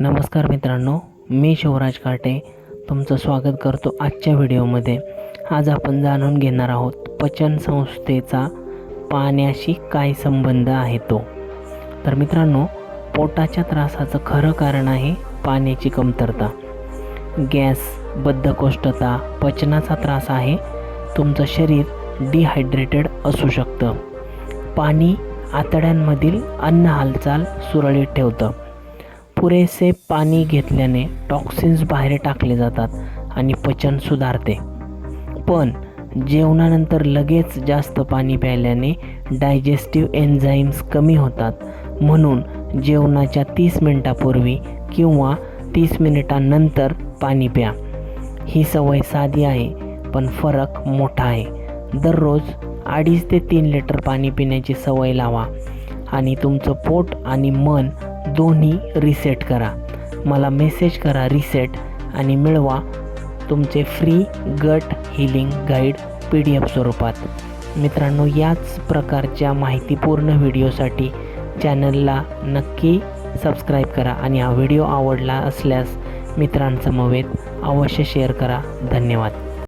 नमस्कार मित्रांनो मी शिवराज काटे तुमचं स्वागत करतो आजच्या व्हिडिओमध्ये. आज आपण जाणून घेणार आहोत पचन संस्थेचा पाण्याशी काय संबंध आहे तो. तर मित्रांनो पोटाच्या त्रासाचं खरं कारण आहे पाण्याची कमतरता. गॅस बद्धकोष्ठता पचनाचा त्रास आहे तुमचं शरीर डिहायड्रेटेड असू शकतं. पाणी आतड्यांमधील अन्न हालचाल सुरळीत ठेवतं. पुरेसे पाणी घेतल्याने टॉक्सिन्स बाहेर टाकले जातात आणि पचन सुधारते. पण जेवणानंतर लगेच जास्त पाणी प्यायल्याने डायजेस्टिव्ह एन्झाईम्स कमी होतात. म्हणून जेवणाच्या तीस मिनटापूर्वी किंवा तीस मिनिटांनंतर पाणी प्या. ही सवय साधी आहे पण फरक मोठा आहे. दररोज अडीच ते तीन लिटर पाणी पिण्याची सवय लावा आणि तुमचं पोट आणि मन दोन्ही रिसेट करा. मला मेसेज करा रिसेट आणि मिळवा तुमचे free gut healing guide P D F स्वरूपात. मित्रांनो याच प्रकारच्या माहितीपूर्ण व्हिडिओसाठी चॅनलला नक्की सबस्क्राईब करा आणि हा व्हिडिओ आवडला असल्यास मित्रांसमवेत अवश्य शेअर करा. धन्यवाद.